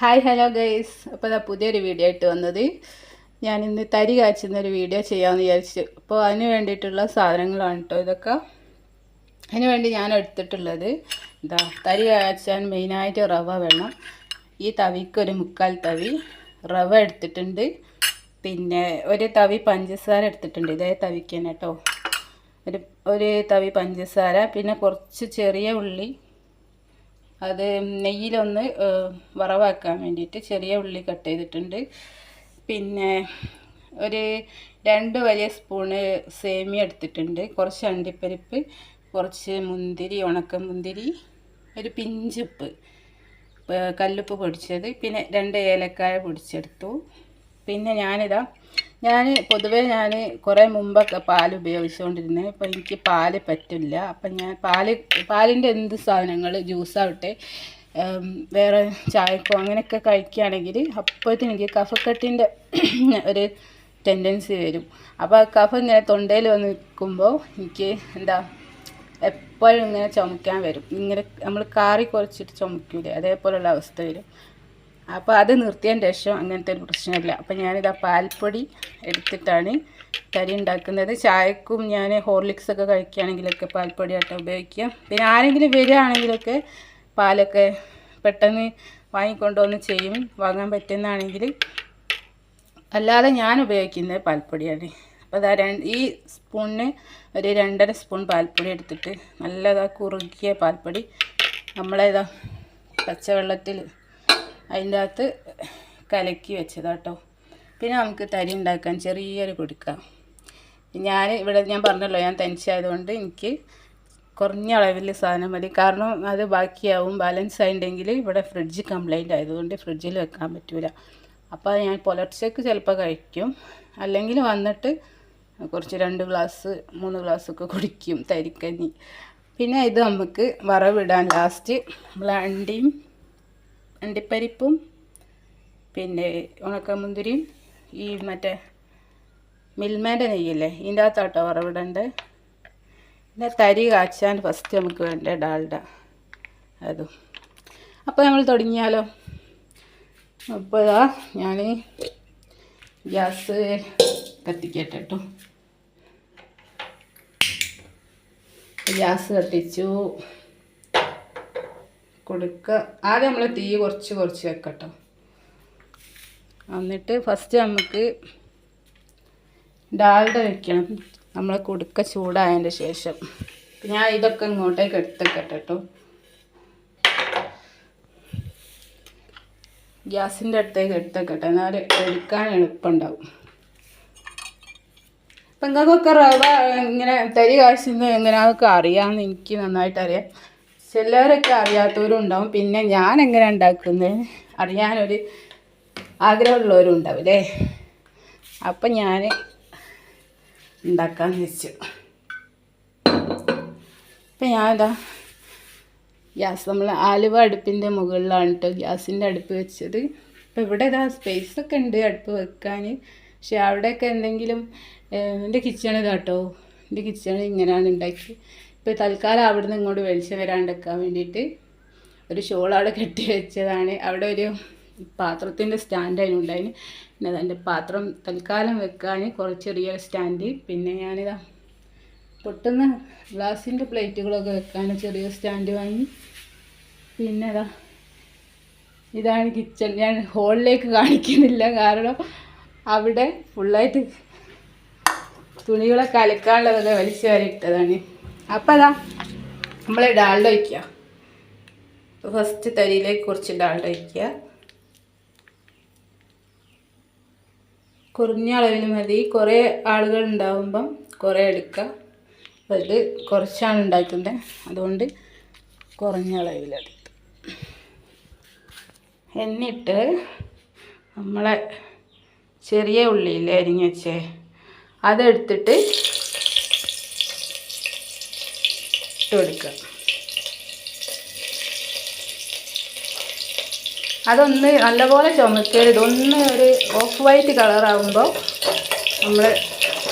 Hi hello guys അപ്പോൾ ഇതാ പുതിയൊരു വീഡിയോ ആയിട്ട് വന്നത്. ഞാൻ ഇന്ന് തരി കാച്ചുന്ന ഒരു വീഡിയോ ചെയ്യാമെന്ന് വിചാരിച്ചു. അപ്പോൾ അതിന് വേണ്ടിയിട്ടുള്ള സാധനങ്ങളാണ് കേട്ടോ ഇതൊക്കെ. അതിന് വേണ്ടി ഞാൻ എടുത്തിട്ടുള്ളത്. ഇതാ തരി കാച്ചാൻ മെയിനായിട്ട് റവ വേണം. ഈ തവിക്ക് ഒരു മുക്കാൽ തവി റവ എടുത്തിട്ടുണ്ട്. പിന്നെ ഒരു തവി പഞ്ചസാര എടുത്തിട്ടുണ്ട്. ഇതേ തവിക്ക് തന്നെ കേട്ടോ ഒരു ഒരു തവി പഞ്ചസാര പിന്നെ കുറച്ച് ചെറിയ ഉള്ളി അത് നെയ്യിലൊന്ന് വറവാക്കാൻ വേണ്ടിയിട്ട് ചെറിയ ഉള്ളി കട്ട് ചെയ്തിട്ടുണ്ട്. പിന്നെ ഒരു രണ്ട് വലിയ സ്പൂണ് സേമിയ എടുത്തിട്ടുണ്ട്. കുറച്ച് അണ്ടിപ്പരിപ്പ് കുറച്ച് മുന്തിരി ഉണക്ക മുന്തിരി ഒരു പിഞ്ചുപ്പ് കല്ലുപ്പ് പൊടിച്ചത്. പിന്നെ രണ്ട് ഏലക്കായ പൊടിച്ചെടുത്തു. പിന്നെ ഞാനിതാ ഞാൻ പൊതുവേ ഞാൻ കുറേ മുമ്പൊക്കെ പാൽ ഉപയോഗിച്ചുകൊണ്ടിരുന്നത് അപ്പോൾ എനിക്ക് പാൽ പറ്റില്ല. അപ്പം ഞാൻ പാൽ പാലിന്റെ എന്ത് സാധനങ്ങൾ ജ്യൂസാവട്ടെ വേറെ ചായക്കോ അങ്ങനെയൊക്കെ കഴിക്കുകയാണെങ്കിൽ അപ്പോഴത്തേന് എനിക്ക് കഫക്കെട്ടിന്റെ ഒരു ടെൻഡൻസി വരും. അപ്പോൾ കഫം ഇങ്ങനെ തൊണ്ടയിൽ വന്ന് നിൽക്കുമ്പോൾ എനിക്ക് എന്താ എപ്പോഴും ഇങ്ങനെ ചുമക്കാൻ വരും. ഇങ്ങനെ നമ്മൾ കാറി കുറച്ചിട്ട് ചുമക്കൂലേ അതേപോലുള്ള അവസ്ഥ വരും. അപ്പോൾ അത് നിർത്തിയതിന് ശേഷം അങ്ങനത്തെ ഒരു പ്രശ്നമില്ല. അപ്പോൾ ഞാനിതാ പാൽപ്പൊടി എടുത്തിട്ടാണ് കറി ഉണ്ടാക്കുന്നത്. ചായക്കും ഞാൻ ഹോർലിക്സ് ഒക്കെ കഴിക്കുകയാണെങ്കിലൊക്കെ പാൽപ്പൊടി ആയിട്ട് ഉപയോഗിക്കുക. പിന്നെ ആരെങ്കിലും വരികയാണെങ്കിലൊക്കെ പാലൊക്കെ പെട്ടെന്ന് വാങ്ങിക്കൊണ്ടുവന്ന് ചെയ്യും. വാങ്ങാൻ പറ്റുന്നതാണെങ്കിൽ. അല്ലാതെ ഞാൻ ഉപയോഗിക്കുന്നത് പാൽപ്പൊടിയാണ്. അപ്പോൾ അതാ രണ്ട് ഈ സ്പൂണിന് ഒരു രണ്ടര സ്പൂൺ പാൽപ്പൊടി എടുത്തിട്ട് നല്ലതാ കുറുകിയ പാൽപ്പൊടി. നമ്മളേതാ പച്ചവെള്ളത്തിൽ അതിന്റെ അകത്ത് കലക്കി വെച്ചതാട്ടോ. പിന്നെ നമുക്ക് തരി ഉണ്ടാക്കാൻ ചെറിയൊരു കൊടുക്കാം. ഞാൻ ഇവിടെ ഞാൻ പറഞ്ഞല്ലോ ഞാൻ തനിച്ചായതുകൊണ്ട് എനിക്ക് കുറഞ്ഞ അളവിൽ സാധനം മതി. കാരണം അത് ബാക്കിയാവും ബാലൻസ് ആയിട്ടുണ്ടെങ്കിൽ ഇവിടെ ഫ്രിഡ്ജ് കംപ്ലൈന്റ് ആയതുകൊണ്ട് ഫ്രിഡ്ജിൽ വെക്കാൻ പറ്റില്ല അപ്പോൾ ഞാൻ പുലർച്ചയ്ക്ക് ചിലപ്പോൾ കഴിക്കും. അല്ലെങ്കിൽ വന്നിട്ട് കുറച്ച് രണ്ട് ഗ്ലാസ് മൂന്ന് ഗ്ലാസ്സൊക്കെ കുടിക്കും തരിക്കഞ്ഞി. പിന്നെ ഇത് നമുക്ക് വറവിടാൻ ലാസ്റ്റ് അണ്ടിയും അണ്ടിപ്പരിപ്പും പിന്നെ ഉണക്കമുന്തിരിയും ഈ മറ്റേ മിൽമേന്റെ നെയ്യല്ലേ ഇതിന്റെ അകത്താട്ടോ വറവിടേണ്ടത്. പിന്നെ തരി കാച്ചാൻ ഫസ്റ്റ് നമുക്ക് വേണ്ട ഡാൽഡ. അതും. അപ്പോൾ നമ്മൾ തുടങ്ങിയാലോ? അപ്പോൾ ഞാൻ ഗ്യാസ് കത്തിക്കട്ടെ കേട്ടോ ഗ്യാസ് കത്തിച്ചു. കൊടുക്കുക ആദ്യം നമ്മൾ തീ കുറച്ച് കുറച്ച് വെക്കട്ടോ. എന്നിട്ട് ഫസ്റ്റ് നമുക്ക് ഡാൽഡ വെക്കണം. നമ്മൾ കൊടുക്ക ചൂടായതിന്റെ ശേഷം. ഞാൻ ഇതൊക്കെ ഇങ്ങോട്ടേക്ക് എടുത്തേക്കട്ടെ കേട്ടോ ഗ്യാസിന്റെ അടുത്തേക്ക് എടുത്തേക്കട്ടെ. എന്നാൽ എടുക്കാൻ എളുപ്പമുണ്ടാവും അപ്പം നിങ്ങൾക്കൊക്കെ റവ ഇങ്ങനെ തരി കാശുന്നത് എങ്ങനെയാണെന്നൊക്കെ അറിയാമെന്ന് എനിക്ക് നന്നായിട്ട് അറിയാം ചിലവരൊക്കെ അറിയാത്തവരും ഉണ്ടാവും പിന്നെ ഞാൻ എങ്ങനെ ഉണ്ടാക്കുന്നത്? അറിയാനൊരു ആഗ്രഹമുള്ളവരും ഉണ്ടാവും അല്ലേ അപ്പം ഞാൻ ഉണ്ടാക്കാമെന്ന് വെച്ചു. അപ്പം ഞാനിതാ ഗ്യാസ് നമ്മൾ ആലുവ അടുപ്പിന്റെ മുകളിലാണ് കേട്ടോ ഗ്യാസിന്റെ അടുപ്പ് വെച്ചത്. അപ്പോൾ ഇവിടെ ഇതാ സ്പേസ് ഒക്കെ ഉണ്ട് അടുപ്പ് വെക്കാൻ പക്ഷെ അവിടെയൊക്കെ എന്തെങ്കിലും എന്റെ കിച്ചൺ ഇതാട്ടോ എന്റെ കിച്ചൺ ഇങ്ങനെയാണ് ഉണ്ടാക്കി ഇപ്പോൾ തൽക്കാലം അവിടെ നിന്ന് ഇങ്ങോട്ട് വെളിച്ചം വരാണ്ടെക്കാൻ വേണ്ടിയിട്ട് ഒരു ഷോൾ അവിടെ കെട്ടി വെച്ചതാണ്. അവിടെ ഒരു പാത്രത്തിന്റെ സ്റ്റാൻഡ് അതിനുണ്ടായിന് പിന്നെ അതിന്റെ പാത്രം തൽക്കാലം വെക്കാൻ കുറച്ച് ചെറിയ സ്റ്റാൻഡ്. പിന്നെ ഞാനിതാ പൊട്ടുന്ന ഗ്ലാസിന്റെ പ്ലേറ്റുകളൊക്കെ വെക്കാൻ ചെറിയ സ്റ്റാൻഡ് വാങ്ങി. പിന്നെ അതാ ഇതാണ് കിച്ചൺ. ഞാൻ ഹോളിലേക്ക് കാണിക്കുന്നില്ല കാരണം അവിടെ ഫുള്ളായിട്ട് തുണികളൊക്കെ അലക്കാനുള്ളതൊക്കെ വലിച്ചു വരെ ഇട്ടതാണ്. അപ്പം അതാ നമ്മൾ ഡാൾഡ വയ്ക്കുക ഫസ്റ്റ് തരിയിലേക്ക് കുറച്ച് ഡാൾഡ വയ്ക്കുക കുറഞ്ഞ അളവിൽ മതി. കുറേ ആളുകൾ ഉണ്ടാവുമ്പം കുറേ എടുക്കുക അത് കുറച്ചാണ് ഉണ്ടാക്കുന്നത് അതുകൊണ്ട് കുറഞ്ഞ അളവിലെടുത്ത് എന്നിട്ട് നമ്മളെ ചെറിയ ഉള്ളിയില്ലേ അരിഞ്ഞ് വെച്ചേ. അതെടുത്തിട്ട് ഇട്ട് കൊടുക്കുക അതൊന്ന് നല്ലപോലെ ചുമക്കരുത് ഒന്ന് ഒരു ഓഫ് വൈറ്റ് കളറാകുമ്പോൾ നമ്മൾ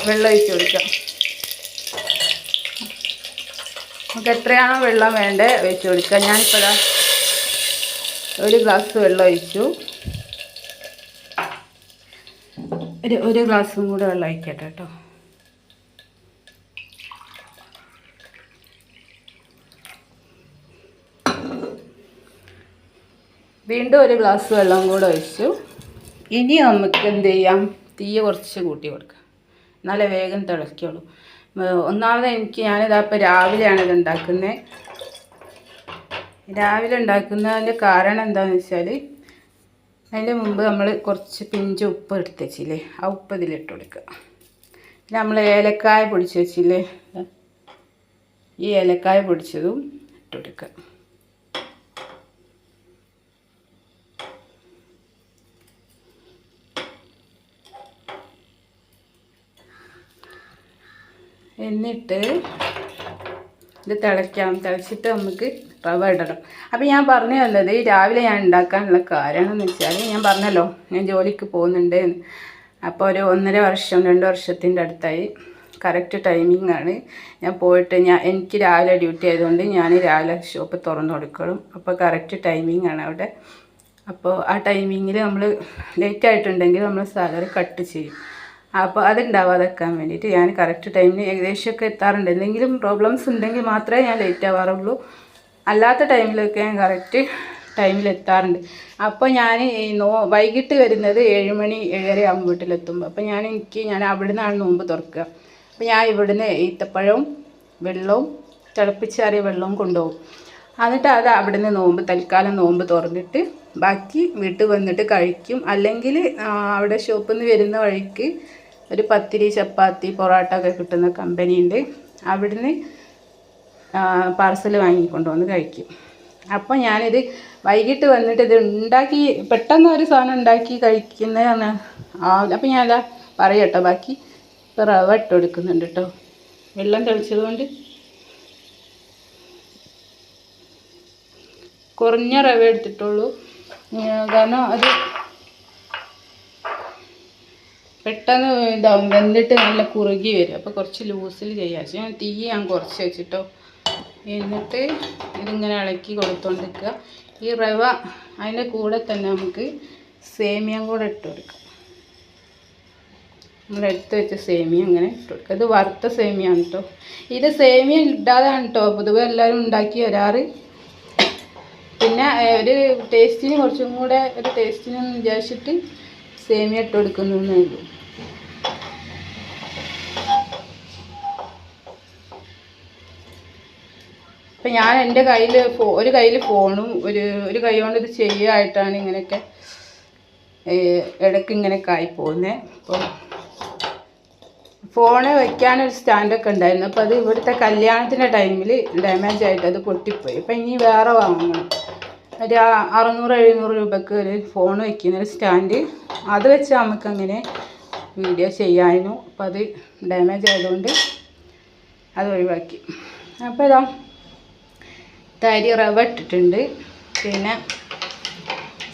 വെള്ളം ഒഴിച്ച് കൊടുക്കാം. നമുക്ക് എത്രയാണോ വെള്ളം വേണ്ടത് ഒഴിച്ച് കൊടുക്കുക ഞാനിപ്പോൾ ഒരു ഗ്ലാസ് വെള്ളം ഒഴിച്ചു. ഒരു ഒരു ഗ്ലാസ്സും കൂടെ വെള്ളം ഒഴിക്കട്ടെ കേട്ടോ. വീണ്ടും ഒരു ഗ്ലാസ് വെള്ളം കൂടെ ഒഴിച്ചു. ഇനി നമുക്ക് എന്ത് ചെയ്യാം? തീ കുറച്ച് കൂട്ടി കൊടുക്കാം. നല്ല വേഗം തിളയ്ക്കുള്ളൂ. ഒന്നാമത് എനിക്ക് ഞാനിതാ ഇപ്പോൾ രാവിലെയാണ് ഇത് ഉണ്ടാക്കുന്നത് രാവിലെ ഉണ്ടാക്കുന്നതിന്റെ കാരണം എന്താണെന്ന് വെച്ചാൽ അതിന്റെ മുമ്പ് നമ്മൾ കുറച്ച് പിഞ്ച് ഉപ്പ് എടുത്ത് വെച്ചില്ലേ ആ ഉപ്പ് ഇതിലിട്ട് കൊടുക്കുക. പിന്നെ നമ്മൾ ഏലക്കായ പൊടിച്ച് വെച്ചില്ലേ ഈ ഏലക്കായ പൊടിച്ചതും ഇട്ട് കൊടുക്കുക. എന്നിട്ട് ഇത് തിളയ്ക്കാം. തിളച്ചിട്ട് നമുക്ക് റവ ഇടണം. അപ്പോൾ ഞാൻ പറഞ്ഞു തന്നത് രാവിലെ ഞാൻ ഉണ്ടാക്കാനുള്ള കാരണം എന്ന് വെച്ചാൽ ഞാൻ പറഞ്ഞല്ലോ ഞാൻ ജോലിക്ക് പോകുന്നുണ്ട്. അപ്പോൾ ഒരു ഒന്നര വർഷം രണ്ട് വർഷത്തിന്റെ അടുത്തായി. കറക്റ്റ് ടൈമിംഗ് ആണ്. ഞാൻ പോയിട്ട് ഞാൻ എനിക്ക് രാവിലെ ഡ്യൂട്ടി ആയതുകൊണ്ട് ഞാൻ രാവിലെ ഷോപ്പ് തുറന്നു കൊടുക്കണം. അപ്പോൾ കറക്റ്റ് ടൈമിംഗ് ആണ് അവിടെ. അപ്പോൾ ആ ടൈമിങ്ങിൽ നമ്മൾ ലേറ്റ് ആയിട്ടുണ്ടെങ്കിൽ നമ്മൾ സാലറി കട്ട് ചെയ്യും. അപ്പോൾ അതുണ്ടാവാതെക്കാൻ വേണ്ടിയിട്ട്. ഞാൻ കറക്റ്റ് ടൈമിന് ഏകദേശമൊക്കെ എത്താറുണ്ട്. എന്തെങ്കിലും പ്രോബ്ലംസ് ഉണ്ടെങ്കിൽ മാത്രമേ ഞാൻ ലേറ്റ് ആവാറുള്ളൂ. അല്ലാത്ത ടൈമിലൊക്കെ ഞാൻ കറക്റ്റ് ടൈമിൽ എത്താറുണ്ട്. അപ്പോൾ ഞാൻ നോ വൈകിട്ട് വരുന്നത് ഏഴ് മണി ഏഴര ആകുമ്പോൾ വീട്ടിലെത്തുമ്പോൾ അപ്പോൾ ഞാൻ എനിക്ക് ഞാൻ അവിടെ നിന്നാണ് നോമ്പ് തുറക്കുക. അപ്പോൾ ഞാൻ ഇവിടുന്ന് ഈത്തപ്പഴവും വെള്ളവും തിളപ്പിച്ചാറിയ വെള്ളവും കൊണ്ടുപോകും. എന്നിട്ട് അത് അവിടുന്ന് നോമ്പ് തൽക്കാലം നോമ്പ് തുറന്നിട്ട് ബാക്കി വീട്ടിൽ വന്നിട്ട് കഴിക്കും. അല്ലെങ്കിൽ അവിടെ ഷോപ്പിൽ നിന്ന് വരുന്ന വഴിക്ക് ഒരു പത്തിരി ചപ്പാത്തി പൊറോട്ട ഒക്കെ കിട്ടുന്ന കമ്പനി ഉണ്ട് അവിടുന്ന് പാർസൽ വാങ്ങിക്കൊണ്ട് വന്ന് കഴിക്കും. അപ്പോൾ ഞാനിത് വൈകിട്ട് വന്നിട്ട് ഇത് ഉണ്ടാക്കി പെട്ടെന്ന് ഒരു സാധനം ഉണ്ടാക്കി കഴിക്കുന്നതാണ്. ആവില്ല അപ്പോൾ ഞാനതാ പറയട്ടോ ബാക്കി ഇപ്പോൾ റവ ഇട്ട് കൊടുക്കുന്നുണ്ട് കേട്ടോ. വെള്ളം തെളിച്ചതുകൊണ്ട്. കുറഞ്ഞ റവ എടുത്തിട്ടുള്ളൂ. കാരണം അത് പെട്ടെന്ന് ഇതാവും. വെന്തിട്ട് നല്ല കുറുകി വരും. അപ്പോൾ കുറച്ച് ലൂസിൽ ചെയ്യാം. ഞാൻ തീ ഞാൻ കുറച്ച് വെച്ചിട്ടോ. എന്നിട്ട് ഇതിങ്ങനെ ഇളക്കി കൊടുത്തോണ്ടിരിക്കുക. ഈ റവ അതിന്റെ കൂടെ തന്നെ നമുക്ക് സേമിയം കൂടെ ഇട്ട് കൊടുക്കാം. നമ്മൾ എടുത്ത് വെച്ച സേമിയ അങ്ങനെ ഇട്ട് കൊടുക്കുക ഇത് വറുത്ത സേമിയാണ് കേട്ടോ ഇത് സേമിയ ഇടാതാണ് കേട്ടോ പൊതുവെ എല്ലാവരും ഉണ്ടാക്കി വരാറ്. പിന്നെ ഒരു ടേസ്റ്റിന് കുറച്ചും കൂടെ ഒരു ടേസ്റ്റിന് വിചാരിച്ചിട്ട് സേമിയ ഇട്ട് കൊടുക്കുന്നേ ഉള്ളൂ. അപ്പം ഞാൻ എന്റെ കയ്യിൽ ഫോ ഒരു കയ്യിൽ ഫോണും ഒരു ഒരു കൈ കൊണ്ട് ഇത് ചെയ്യായിട്ടാണ് ഇങ്ങനെയൊക്കെ ഇടയ്ക്ക് ഇങ്ങനെയൊക്കെ ആയി പോകുന്നത് അപ്പോൾ ഫോണ് വെക്കാനൊരു സ്റ്റാൻഡൊക്കെ ഉണ്ടായിരുന്നു. അപ്പോൾ അത് ഇവിടുത്തെ കല്യാണത്തിന്റെ ടൈമിൽ ഡാമേജ് ആയിട്ട് അത് പൊട്ടിപ്പോയി. അപ്പം ഇനി വേറെ വാങ്ങണം. ഒരു അറുന്നൂറ് എഴുന്നൂറ് രൂപയ്ക്ക് ഒരു ഫോൺ വയ്ക്കുന്ന ഒരു സ്റ്റാൻഡ്. അത് വെച്ച് നമുക്കങ്ങനെ വീഡിയോ ചെയ്യാനും അപ്പം അത് ഡാമേജ് ആയതുകൊണ്ട് അത് ഒഴിവാക്കി. അപ്പോൾ ഇതാ. തരി റവ ഇട്ടിട്ടുണ്ട്. പിന്നെ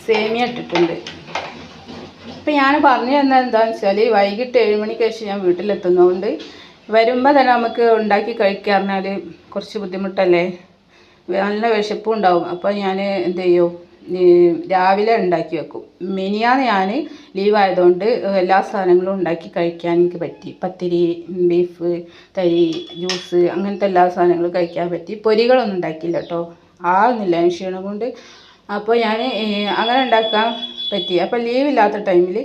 സേമിയ ഇട്ടിട്ടുണ്ട്. ഇപ്പം ഞാൻ പറഞ്ഞു തന്നത് എന്താണെന്ന് വെച്ചാൽ വൈകിട്ട് ഏഴ് മണിക്ക് ശേഷം ഞാൻ വീട്ടിലെത്തുന്നതുകൊണ്ട് വരുമ്പോൾ തന്നെ നമുക്ക് ഉണ്ടാക്കി കഴിക്കാറിഞ്ഞാൽ കുറച്ച് ബുദ്ധിമുട്ടല്ലേ? നല്ല വിശപ്പും ഉണ്ടാവും. അപ്പോൾ ഞാൻ എന്ത് ചെയ്യും? രാവിലെ ഉണ്ടാക്കി വെക്കും. മിനിയാന്ന് ഞാൻ ലീവ് ആയതുകൊണ്ട് എല്ലാ സാധനങ്ങളും ഉണ്ടാക്കി കഴിക്കാൻ എനിക്ക് പറ്റി. പത്തിരി ബീഫ് തരി ജ്യൂസ് അങ്ങനത്തെ എല്ലാ സാധനങ്ങളും കഴിക്കാൻ പറ്റി. പൊരികളൊന്നും ഉണ്ടാക്കിയില്ല കേട്ടോ. ആകുന്നില്ല ക്ഷീണം കൊണ്ട്. അപ്പോൾ ഞാൻ അങ്ങനെ ഉണ്ടാക്കാൻ പറ്റി. അപ്പോൾ ലീവ് ഇല്ലാത്ത ടൈമിൽ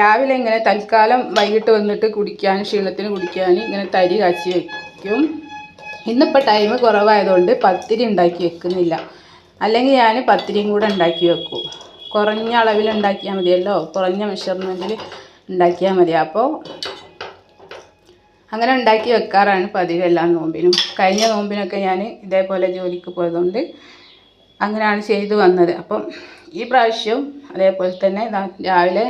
രാവിലെ ഇങ്ങനെ തൽക്കാലം വൈകിട്ട് വന്നിട്ട് കുടിക്കാൻ ക്ഷീണത്തിന് കുടിക്കാൻ ഇങ്ങനെ തരി കാച്ചി വയ്ക്കും ഇന്നിപ്പോൾ ടൈം കുറവായതുകൊണ്ട് പത്തിരി ഉണ്ടാക്കി വെക്കുന്നില്ല. അല്ലെങ്കിൽ ഞാൻ പത്തിരിയും കൂടെ ഉണ്ടാക്കി വെക്കും. കുറഞ്ഞ അളവിൽ ഉണ്ടാക്കിയാൽ മതിയല്ലോ. കുറഞ്ഞ മെഷർമെന്റിൽ ഉണ്ടാക്കിയാൽ മതി. അപ്പോൾ അങ്ങനെ ഉണ്ടാക്കി വെക്കാറാണ് പതിവ് എല്ലാ നോമ്പിനും. കഴിഞ്ഞ നോമ്പിനൊക്കെ ഞാൻ ഇതേപോലെ ജോലിക്ക് പോയതുകൊണ്ട് അങ്ങനെയാണ് ചെയ്തു വന്നത്. അപ്പം ഈ പ്രാവശ്യം അതേപോലെ തന്നെ രാവിലെ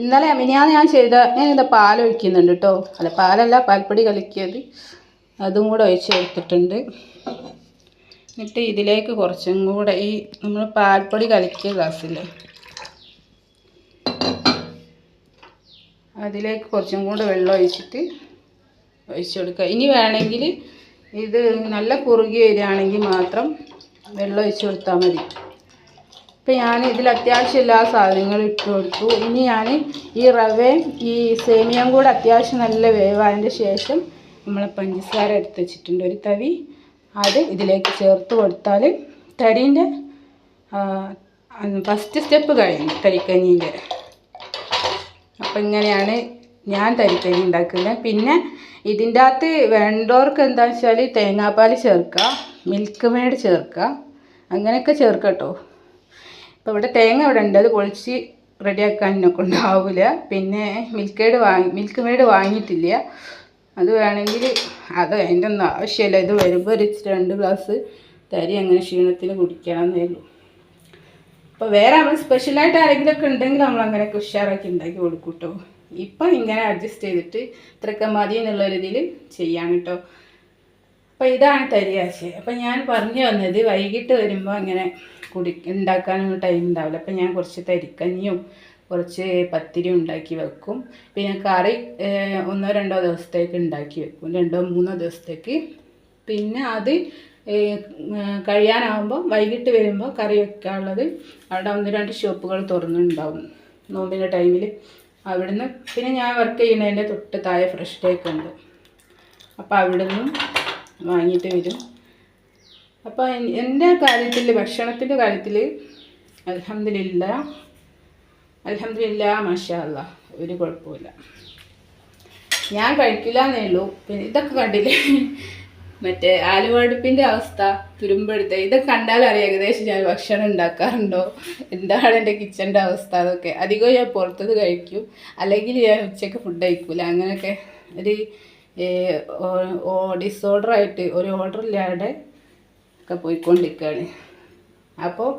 ഇന്നലെ മിനിയാന്ന് ഞാൻ ചെയ്ത ഞാൻ ഇത് പാൽ ഒഴിക്കുന്നുണ്ട് കേട്ടോ. അല്ല പാലല്ല പാൽപ്പൊടി കലക്കിയത്. അതും കൂടെ ഒഴിച്ച് കൊടുത്തിട്ടുണ്ട്. എന്നിട്ട് ഇതിലേക്ക് കുറച്ചും കൂടെ ഈ നമ്മൾ പാൽപ്പൊടി കലക്കിയ ഗ്ലാസ്സിൽ അതിലേക്ക് കുറച്ചും കൂടെ വെള്ളം ഒഴിച്ചിട്ട് ഒഴിച്ചു കൊടുക്കുക. ഇനി വേണമെങ്കിൽ ഇത് നല്ല കുറുകി വരികയാണെങ്കിൽ മാത്രം വെള്ളം ഒഴിച്ചു കൊടുത്താൽ മതി. ഇപ്പം ഞാൻ ഇതിൽ അത്യാവശ്യം എല്ലാ സാധനങ്ങളും ഇട്ട് കൊടുത്തു. ഇനി ഞാൻ ഈ റവയും ഈ സേമിയയും കൂടെ അത്യാവശ്യം നല്ല വേവായതിന്റെ ശേഷം നമ്മൾ പഞ്ചസാര എടുത്ത് വെച്ചിട്ടുണ്ട്. ഒരു തവി അത് ഇതിലേക്ക് ചേർത്ത് കൊടുത്താൽ തരീന്റെ ഫസ്റ്റ് സ്റ്റെപ്പ് കഴിഞ്ഞു തരിക്കഞ്ഞീന്റെ. അപ്പം ഇങ്ങനെയാണ് ഞാൻ തരിക്കഞ്ഞി ഉണ്ടാക്കുന്നത്. പിന്നെ ഇതിന്റെ അകത്ത് വേണ്ടവർക്ക് എന്താണെന്ന് വെച്ചാൽ തേങ്ങാപ്പാൽ ചേർക്കുക മിൽക്ക് മെയ്ഡ് ചേർക്കുക അങ്ങനെയൊക്കെ ചേർക്കാം കേട്ടോ. ഇപ്പോൾ ഇവിടെ തേങ്ങ ഇവിടെ ഉണ്ട്. അത് പൊളിച്ച് റെഡിയാക്കാൻ എന്നെ ഉണ്ടാവില്ല പിന്നെ മിൽക്ക് വാങ്ങി മിൽക്ക് മെയ്ഡ് വാങ്ങിയിട്ടില്ല. അത് വേണമെങ്കിൽ അത് അതിന്റെ ഒന്നും ആവശ്യമില്ല. ഇത് വരുമ്പോൾ ഒരു രണ്ട് ഗ്ലാസ് തരി അങ്ങനെ ക്ഷീണത്തിന് കുടിക്കണമെന്നേ ഉള്ളൂ. അപ്പോൾ വേറെ നമ്മൾ സ്പെഷ്യലായിട്ട് ആരെങ്കിലുമൊക്കെ ഉണ്ടെങ്കിൽ നമ്മൾ അങ്ങനെയൊക്കെ ഉഷാറാക്കി ഉണ്ടാക്കി കൊടുക്കും കേട്ടോ ഇപ്പം ഇങ്ങനെ അഡ്ജസ്റ്റ് ചെയ്തിട്ട് ഇത്രയൊക്കെ മതി എന്നുള്ള രീതിയിൽ ചെയ്യാണ് കേട്ടോ അപ്പോൾ ഇതാണ് തരിയാശയം അപ്പം ഞാൻ പറഞ്ഞു വന്നത് വൈകിട്ട് വരുമ്പോൾ അങ്ങനെ കുടി ഉണ്ടാക്കാനൊന്നും ടൈം ഉണ്ടാവില്ല. അപ്പം ഞാൻ കുറച്ച് തരിക്കഞ്ഞിയും കുറച്ച് പത്തിരി ഉണ്ടാക്കി വെക്കും. പിന്നെ കറി ഒന്നോ രണ്ടോ ദിവസത്തേക്ക് ഉണ്ടാക്കി വെക്കും. രണ്ടോ മൂന്നോ ദിവസത്തേക്ക്. പിന്നെ അത് കഴിയാനാവുമ്പോൾ വൈകിട്ട് വരുമ്പോൾ കറി വെക്കാനുള്ളത് അവിടെ ഒന്ന് രണ്ട് ഷോപ്പുകൾ തുറന്നിട്ടുണ്ടാവും നോമ്പിന്റെ ടൈമിൽ അവിടുന്ന് പിന്നെ ഞാൻ വർക്ക് ചെയ്യുന്നതിന്റെ തൊട്ട് താഴെ ഫ്രഷ് ടേക്ക് ഉണ്ട്. അപ്പോൾ അവിടുന്ന് വാങ്ങിയിട്ട് വരും. അപ്പോൾ എൻ- എന്റെ കാര്യത്തിൽ ഭക്ഷണത്തിന്റെ കാര്യത്തിൽ അലഹമില്ല അലഹമില്ല മാഷാ അല്ലാ ഒരു കുഴപ്പമില്ല ഞാൻ കഴിക്കില്ല എന്നേ ഉള്ളൂ. പിന്നെ ഇതൊക്കെ കണ്ടില്ലേ? മറ്റേ ആലുവടുപ്പിന്റെ അവസ്ഥ തുരുമ്പെടുത്ത് ഇതൊക്കെ കണ്ടാൽ അറിയാം ഏകദേശം ഞാൻ ഭക്ഷണം ഉണ്ടാക്കാറുണ്ടോ? എന്താണ് എന്റെ കിച്ചന്റെ അവസ്ഥ അതൊക്കെ അധികവും ഞാൻ പുറത്തത് കഴിക്കും. അല്ലെങ്കിൽ ഞാൻ ഉച്ചയ്ക്ക് ഫുഡ് കഴിക്കൂല. അങ്ങനെയൊക്കെ ഒരു ഡിസോർഡർ ആയിട്ട് ഒരു ഓർഡർ ഇല്ലാതെ ഒക്കെ പോയിക്കൊണ്ടിരിക്കുകയാണ്. അപ്പോൾ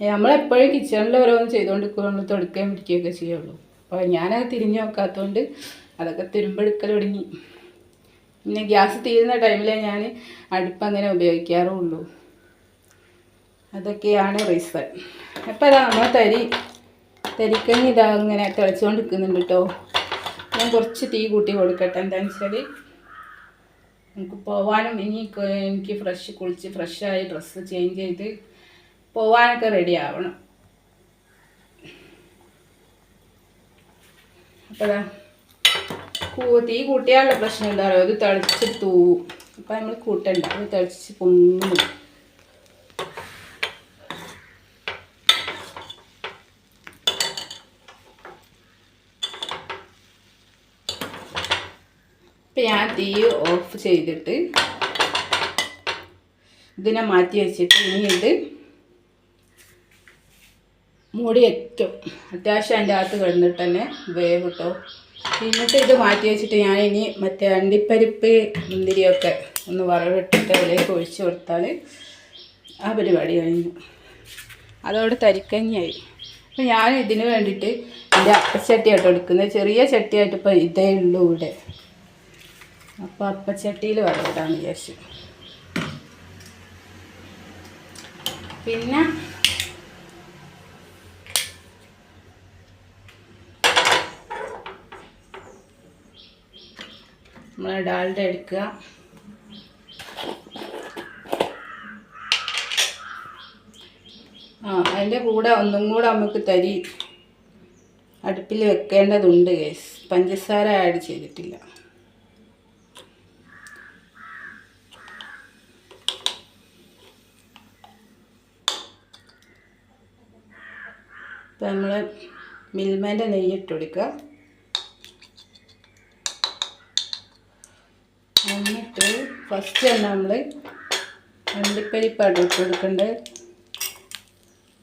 നമ്മളെപ്പോഴും കിച്ചണിൽ ഓരോന്ന് ചെയ്തുകൊണ്ടിരിക്കുമ്പോൾ നമ്മൾ തുടക്കുകയും പിടിക്കുകയൊക്കെ ചെയ്യുള്ളൂ. അപ്പോൾ ഞാനത് തിരിഞ്ഞു നോക്കാത്തതുകൊണ്ട് അതൊക്കെ തുരുമ്പെടുക്കൽ തുടങ്ങി. പിന്നെ ഗ്യാസ് തീരുന്ന ടൈമിലേ ഞാൻ അടുപ്പ് അങ്ങനെ ഉപയോഗിക്കാറുള്ളൂ. അതൊക്കെയാണ് റീസൺ അപ്പോൾ അതാ നമ്മൾ തരി തരിക്കഞ്ഞി ഇതാ ഇങ്ങനെ തിളച്ചുകൊണ്ട് നിൽക്കുന്നുണ്ട് കേട്ടോ ഞാൻ കുറച്ച് തീ കൂട്ടി കൊടുക്കട്ടെ എന്താണെന്ന് വെച്ചാൽ നമുക്ക് പോവാനും ഇനി എനിക്ക് ഫ്രഷ് കുളിച്ച് ഫ്രഷായി ഡ്രസ്സ് ചേഞ്ച് ചെയ്ത് പോവാനൊക്കെ റെഡി ആവണം അപ്പോഴാ തീ കൂട്ടിയാലുള്ള പ്രശ്നം എന്താ പറയുക അത് തിളച്ച് തൂവും അപ്പം നമ്മൾ കൂട്ടണ്ട. അത് തിളച്ച് പൊങ്ങും ഇപ്പം ഞാൻ തീ ഓഫ് ചെയ്തിട്ട് ഇതിനെ മാറ്റി വെച്ചിട്ട് ഇനി ഇത് മൂടി വയ്ക്കും അത്യാവശ്യം അതിന്റെ അകത്ത് കിടന്നിട്ട് തന്നെ വേവ് കിട്ടും എന്നിട്ട് ഇത് മാറ്റി വെച്ചിട്ട് ഞാൻ ഇനി മറ്റേ അണ്ടിപ്പരിപ്പ് മുന്തിരിയൊക്കെ ഒന്ന് വറവിട്ടിട്ട് അതിലേക്ക് ഒഴിച്ചു കൊടുത്താൽ ആ പരിപാടി കഴിഞ്ഞു. അതോടെ തരിക്കഞ്ഞായി. അപ്പോൾ ഞാൻ ഇതിന് വേണ്ടിയിട്ട് എന്റെ അപ്പച്ചട്ടിയായിട്ട് എടുക്കുന്നത്. ചെറിയ ചട്ടിയായിട്ട് ഇപ്പോൾ ഇതേ ഉള്ളൂ ഇവിടെ. അപ്പോൾ അപ്പച്ചട്ടിയിൽ വറവിടാന്ന് വിചാരിച്ചു. പിന്നെ നമ്മൾ ഡാൽഡ എടുക്കുക. ആ അതിന്റെ കൂടെ ഒന്നും കൂടെ നമുക്ക് തരി. അടുപ്പിൽ വെക്കേണ്ടതുണ്ട് കേസ് പഞ്ചസാര ആഡ് ചെയ്തിട്ടില്ല. ഇപ്പം നമ്മൾ മിൽമേന്റെ കൊടുക്കുക എന്നിട്ട് ഫസ്റ്റ് തന്നെ നമ്മൾ അണ്ടിപ്പരിപ്പാണ് ഇട്ട് കൊടുക്കേണ്ടത്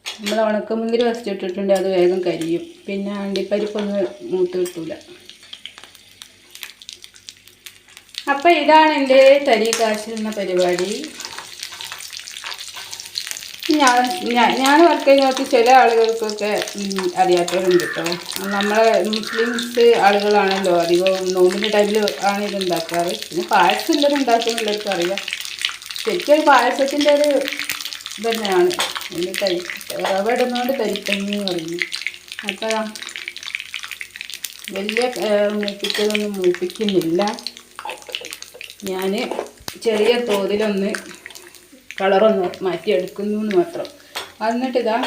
നമ്മൾ ഉണക്കമുന്തിരി ഫസ്റ്റ് ഇട്ടിട്ടുണ്ട് അത് വേഗം കരിയും. പിന്നെ അണ്ടിപ്പരിപ്പൊന്നും മൂത്ത് കിട്ടൂല. അപ്പം ഇതാണ് എന്റെ തരി കാച്ചുന്ന പരിപാടി. ഞാൻ ഞാൻ- വർക്ക് ചെയ്യുന്നത് ചില ആളുകൾക്കൊക്കെ അറിയാത്തവരും കേട്ടോ നമ്മളെ മുസ്ലിംസ് ആളുകളാണല്ലോ അധികം നോമ്പിന്റെ ടൈമിൽ ആണ് ഇത് ഉണ്ടാക്കാറ്. പിന്നെ പായസം എല്ലാവരും ഉണ്ടാക്കുന്നുള്ളവർക്ക് അറിയാം. ശരിക്കും പായസത്തിന്റെ ഒരു ഇത് തന്നെയാണ്. അതിന് തരി റവ ഇടുന്നതുകൊണ്ട് എന്ന് പറയുന്നു. അപ്പോൾ വലിയ മൂപ്പിക്കലൊന്നും മൂപ്പിക്കുന്നില്ല. ഞാൻ ചെറിയ തോതിലൊന്ന് കളറൊന്ന് മാറ്റിയെടുക്കുന്നു എന്ന് മാത്രം. എന്നിട്ട് ഇതാ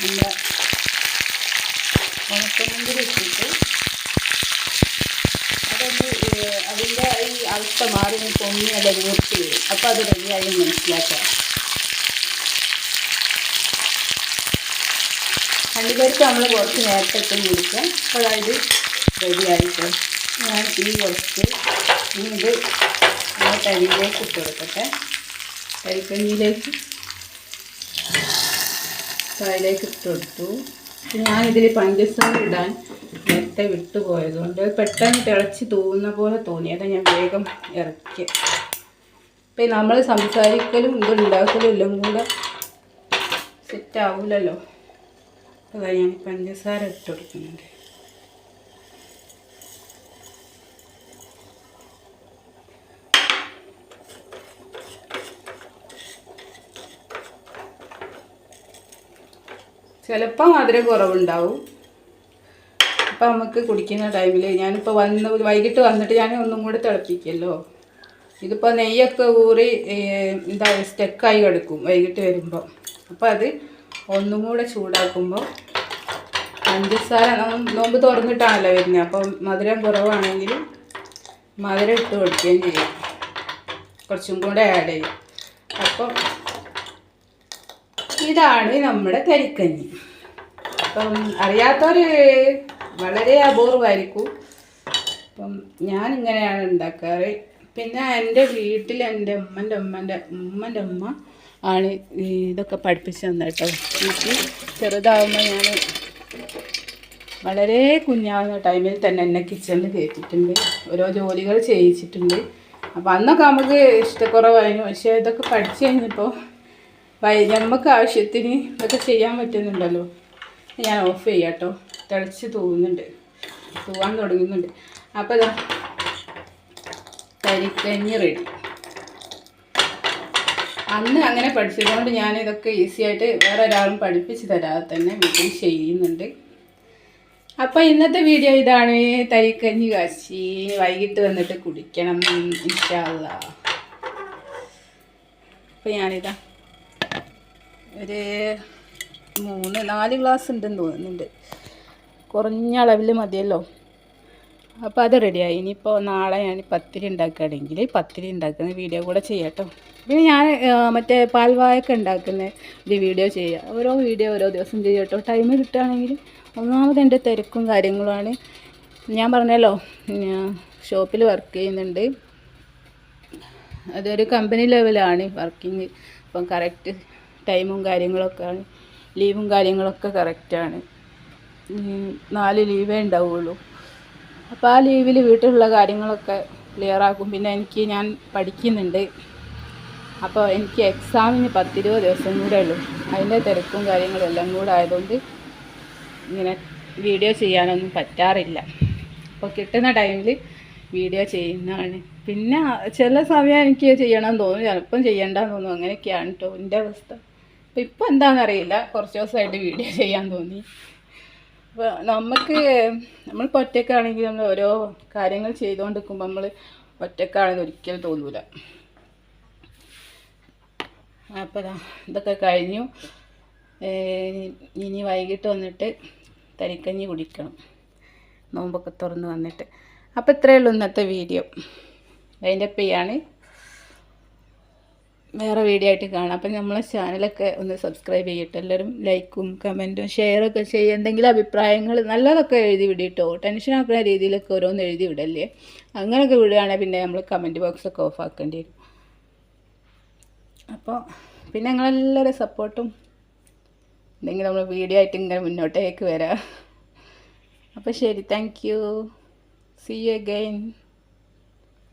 നമ്മുടെ ഉണക്കമുന്തിരി ഇട്ടിട്ട് അതൊന്ന് അതിന്റെ ഈ അവസ്ഥ മാറി പൊങ്ങി അത് വീർത്തി അപ്പോൾ അത് റെഡിയായി മനസ്സിലാക്കാം. രണ്ടുപേർക്ക് നമ്മൾ കുറച്ച് നേരത്തെ ഇട്ട് കുടിക്കാം അപ്പോൾ അതായത് റെഡിയായിട്ട്. ഞാൻ തീ കുറച്ച് ഇനി ഇത് നമ്മുടെ അരിയിലേക്ക് ഇട്ട് കൊടുക്കട്ടെ. തരിക്കഞ്ഞിയിലേക്ക് അതിലേക്ക് ഇട്ട് ഞാൻ ഞാനിതിൽ പഞ്ചസാര ഇടാൻ നേരത്തെ വിട്ടുപോയതുകൊണ്ട് പെട്ടെന്ന് തിളച്ച് തൂവുന്ന പോലെ തോന്നി. അതാ ഞാൻ വേഗം ഇറക്കി. ഇപ്പം നമ്മൾ സംസാരിക്കലും ഇത് ഉണ്ടാക്കലും എല്ലാം കൂടെ സെറ്റ് ആവില്ലല്ലോ അതാ ഞാൻ പഞ്ചസാര ഇട്ട് കൊടുക്കുന്നുണ്ട് ചിലപ്പോൾ മധുരം കുറവുണ്ടാവും. അപ്പം നമുക്ക് കുടിക്കുന്ന ടൈമിൽ ഞാനിപ്പോൾ വന്ന് വൈകിട്ട് വന്നിട്ട് ഞാൻ ഒന്നും കൂടെ തിളപ്പിക്കുമല്ലോ ഇതിപ്പോൾ നെയ്യൊക്കെ ഊറി എന്താ സ്റ്റെക്കായി കിടക്കും വൈകിട്ട് വരുമ്പോൾ അപ്പോൾ അത് ഒന്നും കൂടെ ചൂടാക്കുമ്പോൾ പഞ്ചസാര നോമ്പ് തുറന്നിട്ടാണല്ലോ വരുന്നത് അപ്പം മധുരം കുറവാണെങ്കിൽ മധുരം ഇട്ട് കൊടുക്കുകയും ചെയ്യും. കുറച്ചും കൂടെ ആഡ് ചെയ്യും. അപ്പം ഇതാണ് നമ്മുടെ കരിക്കഞ്ഞി. അപ്പം അറിയാത്തവർ വളരെ അപൂർവമായിരിക്കും അപ്പം ഞാൻ ഇങ്ങനെയാണ് ഉണ്ടാക്കാറ്. പിന്നെ എന്റെ വീട്ടിൽ എന്റെ ഉമ്മന്റെ ഉമ്മന്റെ ഉമ്മന്റെ ഉമ്മ ആണ് ഇതൊക്കെ പഠിപ്പിച്ചു തന്നെ കേട്ടോ. എനിക്ക് ചെറുതാവുമ്പോൾ ഞാൻ വളരെ കുഞ്ഞാവുന്ന ടൈമിൽ തന്നെ എന്നെ കിച്ചണിൽ കയറ്റിയിട്ടുണ്ട്. ഓരോ ജോലികൾ ചെയ്യിച്ചിട്ടുണ്ട്. അപ്പം അന്നൊക്കെ നമുക്ക് ഇഷ്ടക്കുറവായിരുന്നു. പക്ഷേ ഇതൊക്കെ പഠിച്ചു കഴിഞ്ഞപ്പോൾ നമുക്ക് ആവശ്യത്തിന് ഇതൊക്കെ ചെയ്യാൻ പറ്റുന്നുണ്ടല്ലോ. ഞാൻ ഓഫ് ചെയ്യാം കേട്ടോ തിളച്ച് തൂവുന്നുണ്ട്. തൂവാൻ തുടങ്ങുന്നുണ്ട്. അപ്പോൾ ഇതാ കരിക്കഞ്ഞി റെഡി അന്ന് അങ്ങനെ പഠിച്ചതുകൊണ്ട് ഞാൻ ഇതൊക്കെ ഈസി ആയിട്ട് വേറെ ഒരാളും പഠിപ്പിച്ച് തരാതെ തന്നെ വീട്ടിൽ ചെയ്യുന്നുണ്ട്. അപ്പോൾ ഇന്നത്തെ വീഡിയോ ഇതാണ്. തരിക്കഞ്ഞി കാച്ചി വൈകിട്ട് വന്നിട്ട് കുടിക്കണം ഇൻഷാല്ല അപ്പോൾ ഞാനിതാ ഒരു മൂന്ന് നാല് ഗ്ലാസ് ഉണ്ടെന്ന് തോന്നുന്നുണ്ട്. കുറഞ്ഞ അളവിൽ മതിയല്ലോ. അപ്പോൾ അത് റെഡിയായി ഇനിയിപ്പോൾ നാളെ ഞാൻ പത്തിരി ഉണ്ടാക്കുകയാണെങ്കിൽ പത്തിരി ഉണ്ടാക്കുന്ന വീഡിയോ കൂടെ ചെയ്യാം പിന്നെ ഞാൻ മറ്റേ പാൽവായൊക്കെ ഉണ്ടാക്കുന്ന ഒരു വീഡിയോ ചെയ്യുക ഓരോ വീഡിയോ ഓരോ ദിവസം ചെയ്യട്ടോ ടൈം കിട്ടുകയാണെങ്കിൽ ഒന്നാമത് എന്റെ തിരക്കും കാര്യങ്ങളുമാണ്. ഞാൻ പറഞ്ഞല്ലോ ഷോപ്പിൽ വർക്ക് ചെയ്യുന്നുണ്ട്. അതൊരു കമ്പനി ലെവലാണ് വർക്കിംഗ് അപ്പം കറക്റ്റ് ടൈമും കാര്യങ്ങളൊക്കെ ആണ് ലീവും കാര്യങ്ങളൊക്കെ കറക്റ്റാണ്. നാല് ലീവേ ഉണ്ടാവുള്ളൂ. അപ്പോൾ ആ ലീവിൽ വീട്ടിലുള്ള കാര്യങ്ങളൊക്കെ ക്ലിയർ ആക്കും. പിന്നെ എനിക്ക് ഞാൻ പഠിക്കുന്നുണ്ട്. അപ്പോൾ എനിക്ക് എക്സാമിന് പത്തിരുപത് ദിവസം കൂടെ ഉള്ളൂ. അതിന്റെ തിരക്കും കാര്യങ്ങളും എല്ലാം കൂടെ ആയതുകൊണ്ട് ഇങ്ങനെ വീഡിയോ ചെയ്യാനൊന്നും പറ്റാറില്ല. അപ്പോൾ കിട്ടുന്ന ടൈമിൽ വീഡിയോ ചെയ്യുന്നതാണ്. പിന്നെ ചില സമയം എനിക്ക് ചെയ്യണമെന്ന് തോന്നും ചിലപ്പം ചെയ്യണ്ടെന്ന് തോന്നും അങ്ങനെയൊക്കെയാണ് കേട്ടോ എന്റെ അവസ്ഥ. അപ്പോൾ ഇപ്പോൾ എന്താണെന്നറിയില്ല. കുറച്ച് ദിവസമായിട്ട് വീഡിയോ ചെയ്യാൻ തോന്നി. അപ്പോൾ നമുക്ക് നമ്മൾ ഒറ്റക്കാണെങ്കിൽ നമ്മൾ ഓരോ കാര്യങ്ങൾ ചെയ്തുകൊണ്ടിരിക്കുമ്പോൾ നമ്മൾ ഒറ്റക്കാണെന്ന് ഒരിക്കലും തോന്നൂല. അപ്പോൾ ദാ ഇതൊക്കെ കഴിഞ്ഞു. ഇനി വൈകിട്ട് വന്നിട്ട് തരിക്കഞ്ഞി കുടിക്കണം. നോമ്പൊക്കെ തുറന്ന് വന്നിട്ട്. അപ്പോൾ ഇത്രയേ ഉള്ളൂ ഇന്നത്തെ വീഡിയോ. അതിന്റെ ചെയ്യാണ് വേറെ വീഡിയോ ആയിട്ട് കാണാം. അപ്പം നമ്മളെ ചാനലൊക്കെ ഒന്ന് സബ്സ്ക്രൈബ് ചെയ്യട്ടെ. എല്ലാവരും ലൈക്കും കമന്റും ഷെയറൊക്കെ ചെയ്യുക എന്തെങ്കിലും അഭിപ്രായങ്ങൾ നല്ലതൊക്കെ എഴുതി വിടിട്ടോ. ടെൻഷൻ ആക്കുന്ന രീതിയിലൊക്കെ ഓരോന്ന് എഴുതി വിടല്ലേ? അങ്ങനെയൊക്കെ വിടുകയാണെങ്കിൽ പിന്നെ നമ്മൾ കമന്റ് ബോക്സൊക്കെ ഓഫ് ആക്കേണ്ടി വരും. അപ്പോൾ പിന്നെ ഞങ്ങളെല്ലാവരും സപ്പോർട്ടും എന്തെങ്കിലും നമ്മൾ വീഡിയോ ആയിട്ട് ഇങ്ങനെ മുന്നോട്ടേക്ക് വരാം. അപ്പോൾ ശരി thank you see you again